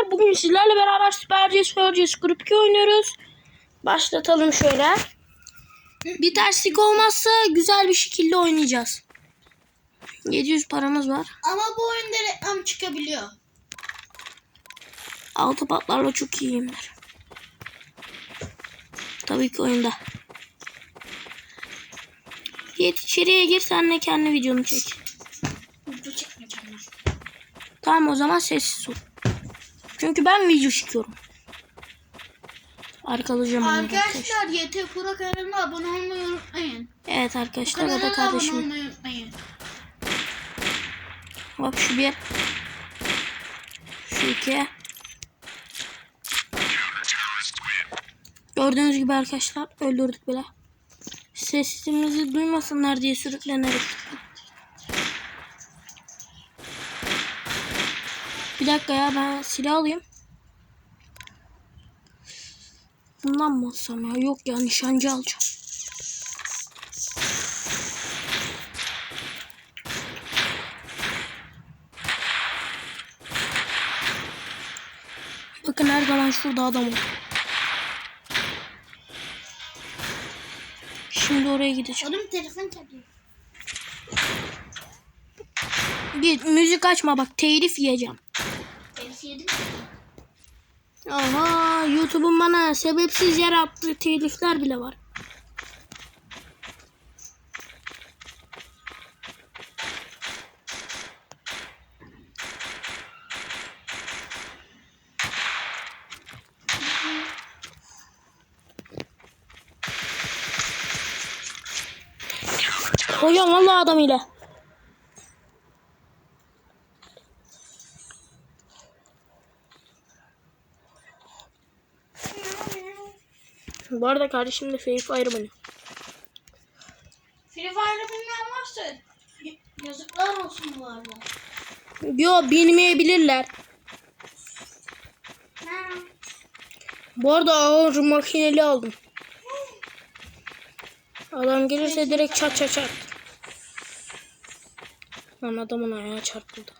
arkadaşlar bugün sizlerle beraber Super CS Group 2 oynuyoruz. Başlatalım şöyle. Bir terslik olmazsa güzel bir şekilde oynayacağız. 700 paramız var. Ama bu oyunda reklam çıkabiliyor. Altı patlarla çok iyiyimdir. Tabii ki oyunda. Yet içeriye gir sen de kendi videonu çek. Bu çekmeyeceğim. Tamam o zaman sessiz ol. Çünkü ben video çekiyorum. Arkalayacağım Arkadaşlar YT Pro kanalına abone olmayı unutmayın. Evet arkadaşlar o da abone kardeşim. olmayı unutmayın. Bak şu bir. Şu iki. Gördüğünüz gibi arkadaşlar öldürdük bile. Sesimizi duymasınlar diye sürüklenerek. Dakika ya ben silah alayım. Bundan mı alsam ya? Yok ya nişancı alacağım. Bakın her zaman şurada adam var. Şimdi oraya gideceğim. Oğlum telefon çalıyor. Bir müzik açma bak telif yiyeceğim. Telefon yedim. Aha YouTube'un bana sebepsiz yer attığı telifler bile var. Hocam vallahi adam ile. Bu arada kardeşim de Free Fire oynuyor. Free Fire'ı bilmeyen varsa yazıklar olsun bu arada. Yo bilmeyebilirler. Ha. Bu arada ağır makineli aldım. Adam gelirse direkt çat çat çat. Lan adamın ayağı çarpıldı.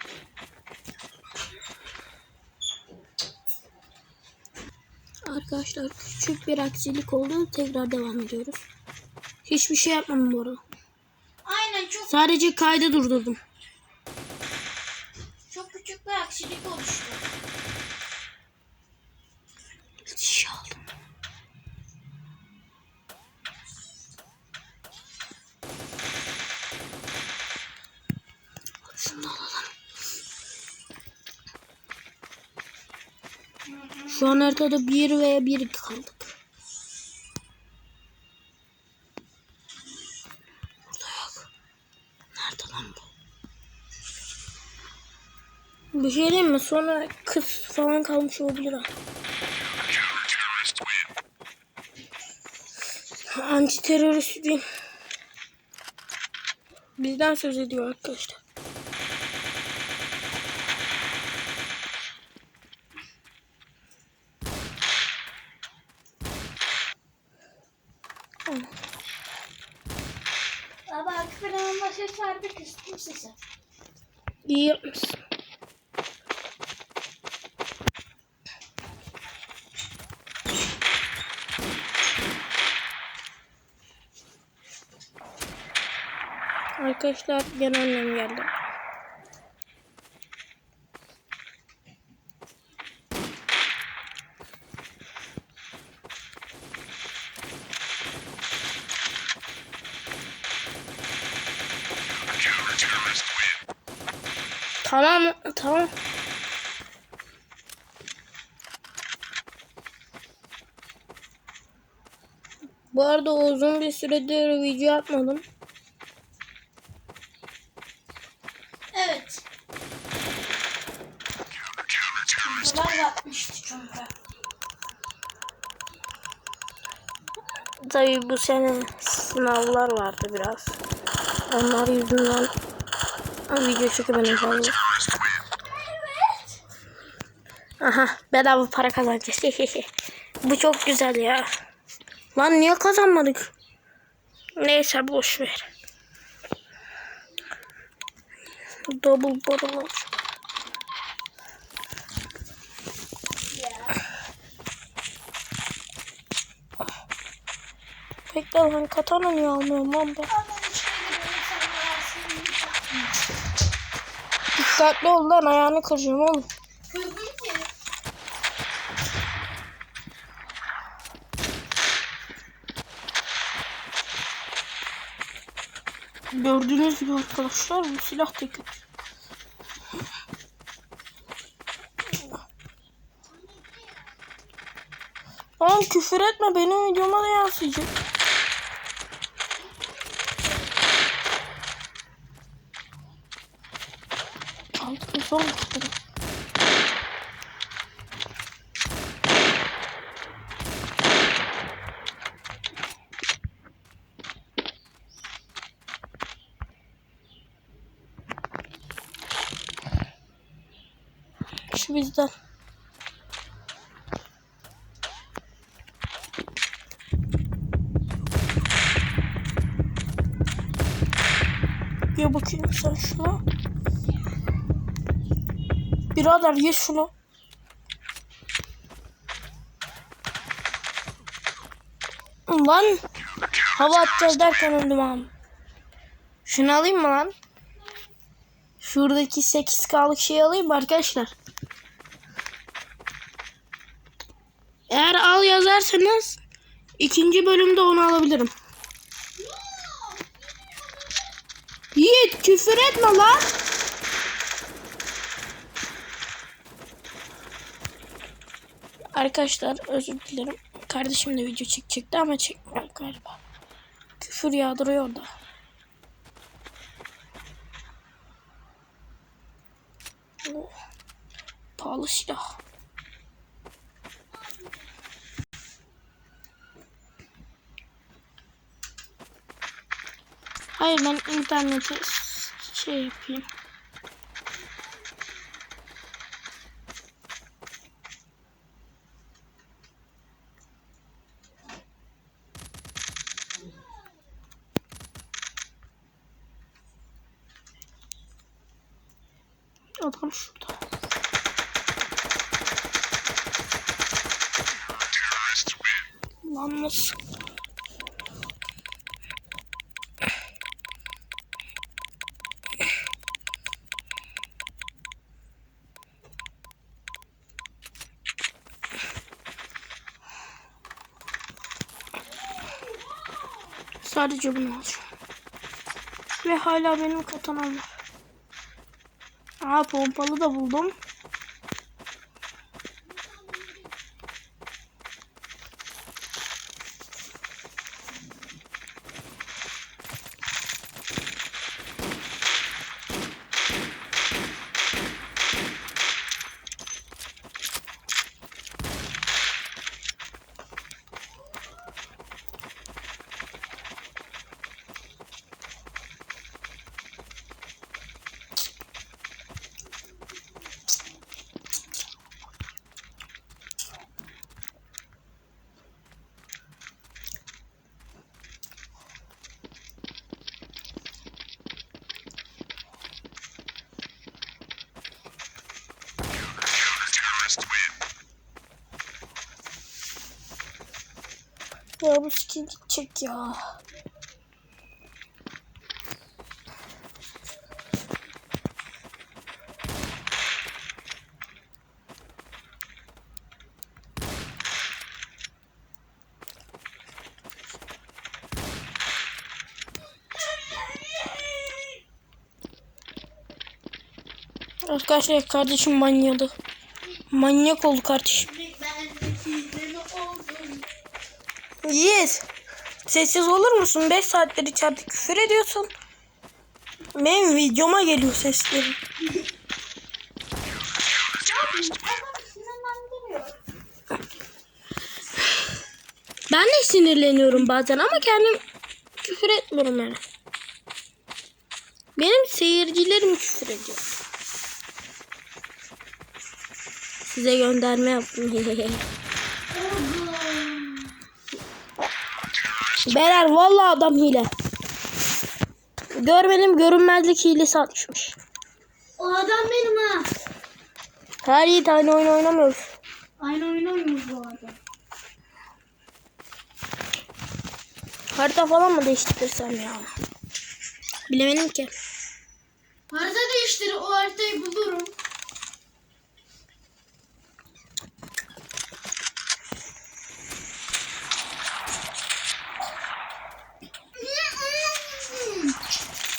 Arkadaşlar küçük bir aksilik oldu. Tekrar devam ediyoruz. Hiçbir şey yapmadım bu arada. Aynen çok Sadece kaydı durdurdum. çok küçük bir aksilik oluştu. Şu an haritada bir veya bir kaldık. Burada yok. Nerede lan bu? Bir şey diyeyim mi? Sonra kız falan kalmış olabilir ha. Anti terörist değil. Bizden söz ediyor arkadaşlar. Baba planıma ses verdi kıstım sesi. İyi. Arkadaşlar gene annem geldi. Tamam tamam. Bu arada uzun bir süredir video atmadım. Evet. Babalar yapmıştı çünkü. Tabii bu sene sınavlar vardı biraz. Onlar yüzünden ama video çekemedim fazla. Aha bedava para kazanacağız. Bu çok güzel ya. Lan niye kazanmadık? Neyse boş ver. Double bottle olsun. Bekle ben katana niye almıyorum lan ben? Dikkatli ol lan ayağını kıracağım oğlum. Gördüğünüz gibi arkadaşlar bu silah kötü. Oğlum küfür etme benim videoma da yansıyacak. Küfür. Şu bizden. Ye bakayım sen şuna. Birader ye şunu. Lan hava atacağız derken öldüm abi. Şunu alayım mı lan? Şuradaki 8K'lık şeyi alayım mı arkadaşlar? Eğer al yazarsanız ikinci bölümde onu alabilirim. Yiğit küfür etme lan. Arkadaşlar özür dilerim. Kardeşim de video çekecekti ama çekmiyor galiba. Küfür yağdırıyor da. Oh, pahalı silah. Hayır ben internete s- şey yapayım. Adam şurada. Lan nasıl? Sadece bunu alacağım. Ve hala benim katanam var. Aa pompalı da buldum. Skin gidecek ya. Arkadaşlar kardeşim manyadı. Manyak oldu kardeşim. Ben de sizden oldum. Yiğit. Sessiz olur musun? 5 saattir içeride küfür ediyorsun. Benim videoma geliyor seslerin. Ben de sinirleniyorum bazen ama kendim küfür etmiyorum yani. Benim seyircilerim küfür ediyor. Size gönderme yaptım. Beyler vallahi adam hile. Görmedim görünmezlik hilesi atmışmış. O adam benim ha. Her iyi tane oyun oynamıyoruz. Aynı oyun oynuyoruz bu arada. Harita falan mı değiştirsem ya? Bilemedim ki. Harita değiştir o haritayı bulurum.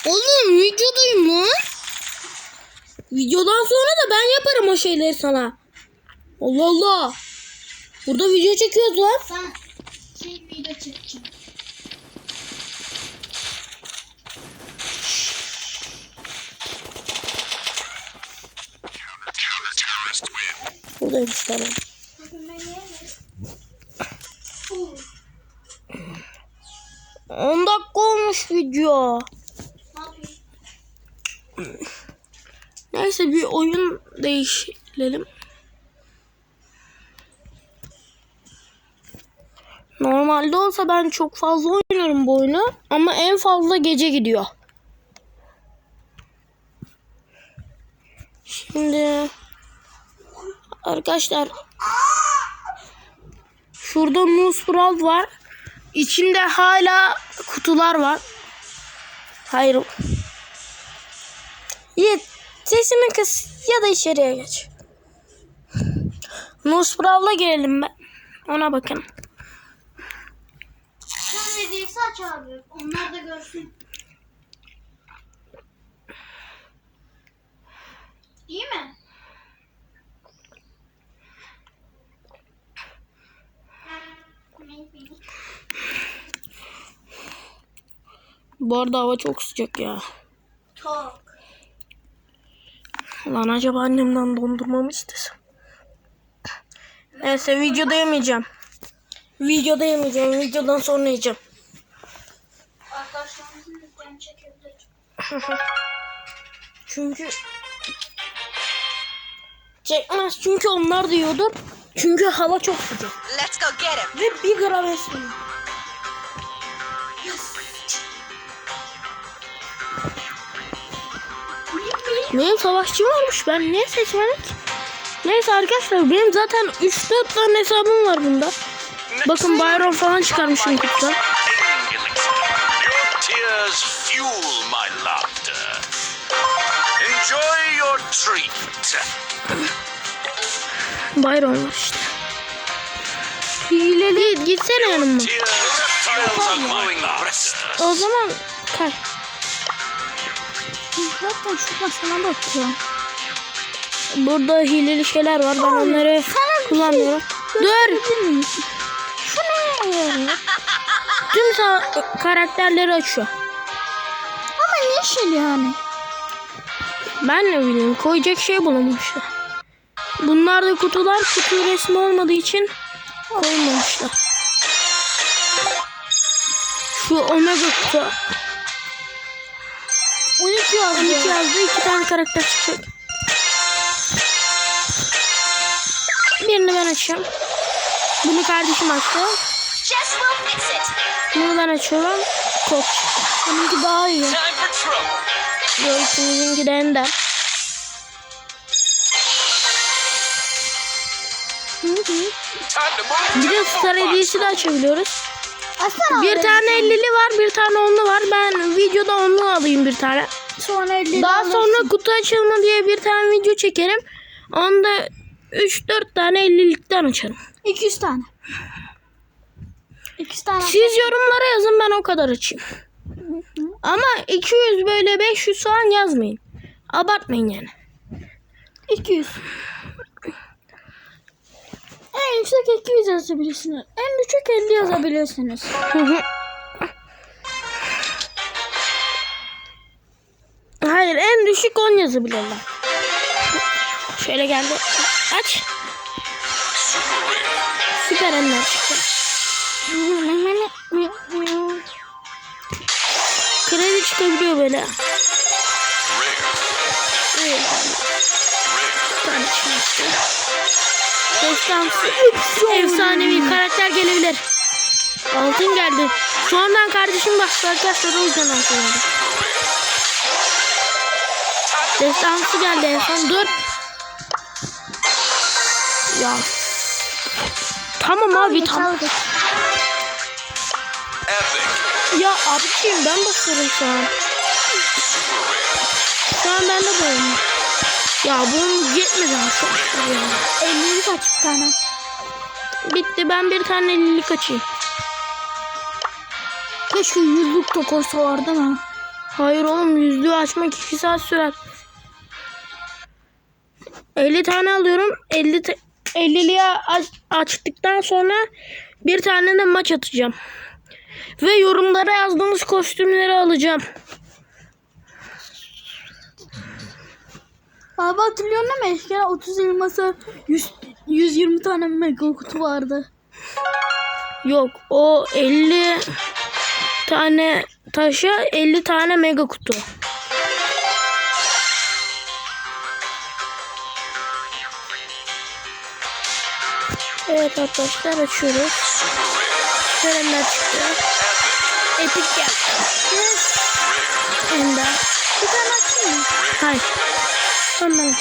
Oğlum videodayım lan. Videodan sonra da ben yaparım o şeyleri sana. Allah Allah. Burada video çekiyoruz lan. Sen şey video çekeceğim. Buradaymış tamam. 10 dakika olmuş video. Ne yapayım? Neyse bir oyun değiştirelim. Normalde olsa ben çok fazla oynarım bu oyunu ama en fazla gece gidiyor. Şimdi arkadaşlar şurada Nusprawl var. İçinde hala kutular var. Hayır. Yiğit sesini kıs ya da içeriye geç. Nusprav'la gelelim ben. Ona bakın. Sen hediyesi aç abi. Onlar da görsün. İyi mi? Bu arada hava çok sıcak ya. Çok. Lan acaba annemden dondurma mı istesem? Neyse videoda yemeyeceğim. Videoda yemeyeceğim. Videodan sonra yiyeceğim. Çünkü çekmez çünkü onlar diyordur. Çünkü hava çok sıcak. Let's go get him. Ve bir gram esmiyor. Benim savaşçım varmış. Ben niye seçmedim ki? Neyse arkadaşlar benim zaten 3-4 tane hesabım var bunda. Bakın Byron falan çıkarmışım kutuda. Byron var işte. Hileli gitsene yanıma. O zaman kay. Zaten şu masana bakıyorum. Burada hileli şeyler var. Ben onları kullanmıyorum. Dur. Şu ne? Tüm karakterleri açıyor. Ama yeşil yani. Ben ne bileyim koyacak şey bulamamışlar. Bunlar da kutular kutu resmi olmadığı için koymamışlar. Şu omega kutu 12 yazdı. 12 yazdı iki tane karakter çıkacak. Birini ben açıyorum. Bunu kardeşim açtı. Bunu ben açıyorum. Koç. Bununki daha iyi. İkimizinki de ender. Bir de star hediyesi de açabiliyoruz. Açsana Bir tane 50'li var, bir tane 10'lu var. Ben videoda 10'lu alayım bir tane. Sonra 50 Daha sonra kutu açılımı diye bir tane video çekerim. Onda 3-4 tane 50'likten açarım. 200 tane. 200 tane. Siz yorumlara yazın ben o kadar açayım. Ama 200 böyle 500 falan yazmayın. Abartmayın yani. 200. En yüksek 200 yazabilirsiniz. En düşük 50 yazabilirsiniz. Hayır en düşük 10 yazabilirler. Şöyle geldi. Aç. Süper ender çıktı. Kredi çıkabiliyor böyle. Efsanevi karakter gelebilir. Altın geldi. Sonradan kardeşim baktı arkadaşlar o yüzden altın geldi. Destansı geldi en son. Dur. Ya. Tamam abi tamam. Ya abiciğim ben basıyorum şu an. Şu an bende bu oyun. Ya bunun yetmedi arkadaşlar ya. 50'lik aç bir tane. Bitti ben bir tane ellilik açayım. Keşke yüzlük de koysalar değil mi? Hayır oğlum yüzlüğü açmak 2 saat sürer. 50 tane alıyorum. 50 te- 50'liye aç- açtıktan sonra bir tane de maç atacağım. Ve yorumlara yazdığımız kostümleri alacağım. Abi hatırlıyorsun değil mi? Eskiden 30 elması 100, 120 tane mega kutu vardı. Yok o 50 tane taşa 50 tane mega kutu. Evet arkadaşlar açıyoruz. Süperenler çıktı. Epic geldi. Ender. Bir tane açayım mı? Hayır. Ondan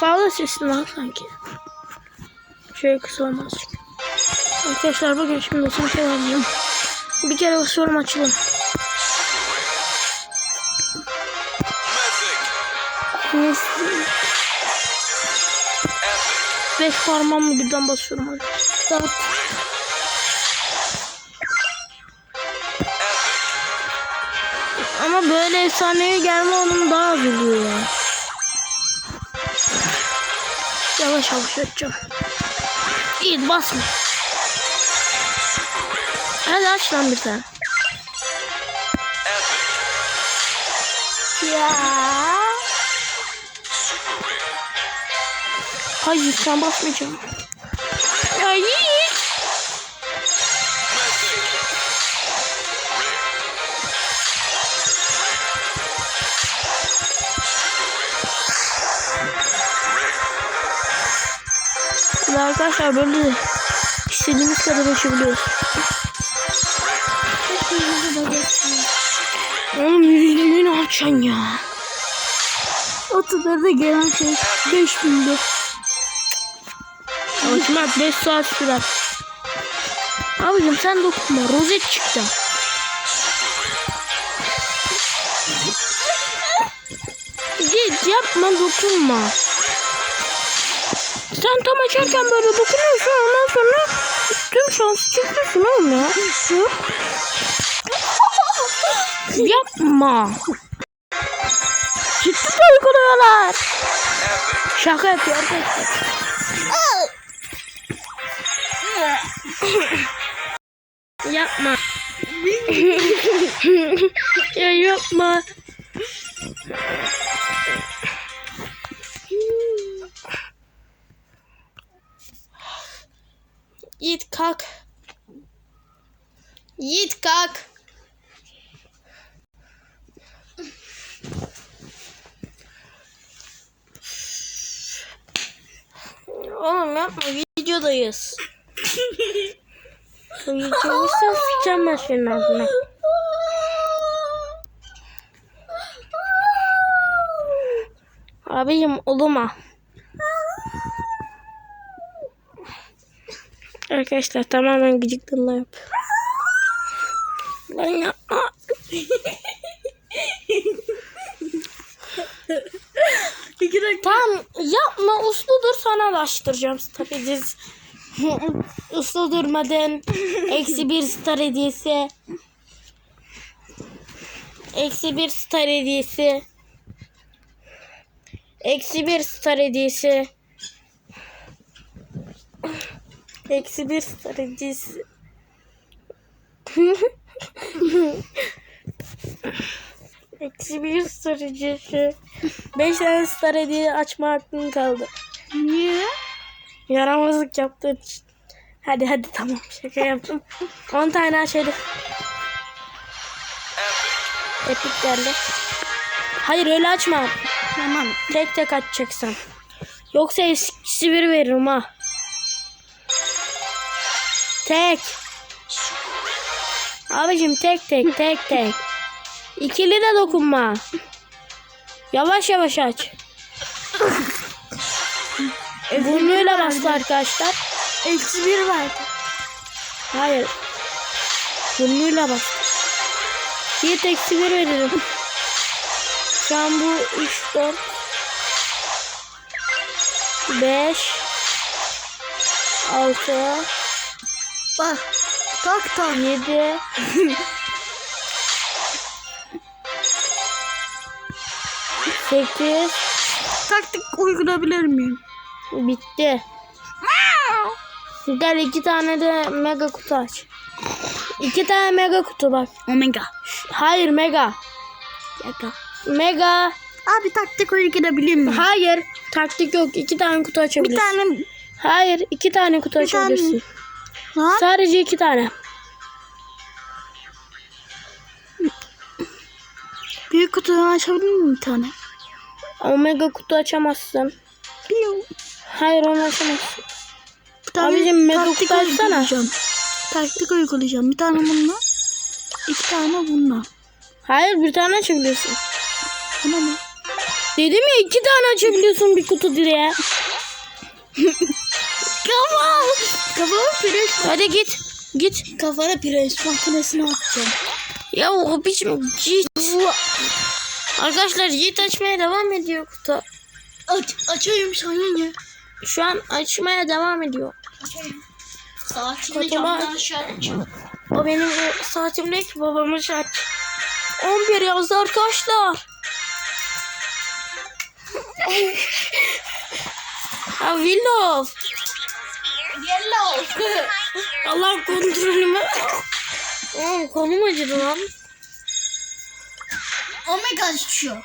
Fazla sesli var sanki. Şöyle kısa olmaz çünkü. Arkadaşlar bugün şimdi son şey alacağım. Bir kere basıyorum açılım. Parmağımla birden basıyorum. Hadi. Dört. Ama böyle efsaneye gelme oranı daha az oluyor ya. Yavaş yavaş açacağım. İyi basma. Hadi aç lan bir tane. Ya. Hayır sen basmayacağım. Ya Yiğit. Ve arkadaşlar böyle istediğimiz kadar açabiliyoruz. Oğlum yüzlüğü ne yapacaksın ya? 30'larda gelen şey 5000'di. Açmak 5 saat sürer. Abicim sen dokunma. Rozet çıktı. Git yapma dokunma. Sen tam açarken böyle dokunuyorsun ondan sonra tüm şansı çıkıyorsun oğlum ya. Şu. Yapma. Ciddi uyguluyorlar. Şaka yapıyor arkadaşlar. Yapma. ya yapma. Yiğit kalk. Yiğit kalk. Oğlum yapma videodayız. Videoysa sıçacağım ben senin ağzına. Abicim oluma. Arkadaşlar tamamen gıcıklığına yap. Lan yapma. İki dakika. Tamam yapma uslu dur sana ulaştıracağım tabii. uslu durmadın. Eksi bir star hediyesi. Eksi bir star hediyesi. Eksi bir star hediyesi. Eksi bir star hediyesi. Eksi bir star hediyesi. Beş tane star hediye açma hakkın kaldı. Niye? Yaramazlık yaptığın için. Hadi hadi tamam şaka yaptım. 10 tane hadi. Epic geldi. Hayır öyle açma. Tamam. Tek tek açacaksın. Yoksa eskisi bir veririm ha. Tek. Abicim tek tek tek tek. İkili de dokunma. Yavaş yavaş aç. Burnuyla bastı arkadaşlar. Eksi bir verdi. Hayır. Burnuyla bak. Bir eksi bir veririm. Şu an bu 3, 4, 5, 6, Bak. Tak tak. 7, Sekiz. Taktik uygulayabilir miyim? Bitti. Gel iki tane de mega kutu aç. İki tane mega kutu bak. Omega. Hayır mega. Yaka. Mega. Abi taktik uygulayabilir miyim? Hayır. Taktik yok. İki tane kutu Bir açabilirsin. tane. Hayır. iki tane kutu Bir tane. açabilirsin. Lan. Sadece iki tane. Büyük kutuyu açabilir miyim bir tane? Omega kutu açamazsın. Bir, Hayır onu tane Abicim, kutu açsana. Taktik uygulayacağım. Bir tane bununla. iki tane bununla. Hayır bir tane açabiliyorsun. Buna ne? Dedim ya iki tane açabiliyorsun bir kutu diye. Kafam. Kafama pireç. Hadi git. Git. Kafana pireç makinesine atacağım. Ya o biçim git. Arkadaşlar Yiğit açmaya devam ediyor kutu. Aç, açayım sana ne? Şu an açmaya devam ediyor. Saatini camdan aşağı açacağım. O benim o saatim değil ki babamın saat. 11 yazdı arkadaşlar. ha Willow. Yellow. Allah kontrolümü. Aa, kolum acıdı lan. Omega açıyor.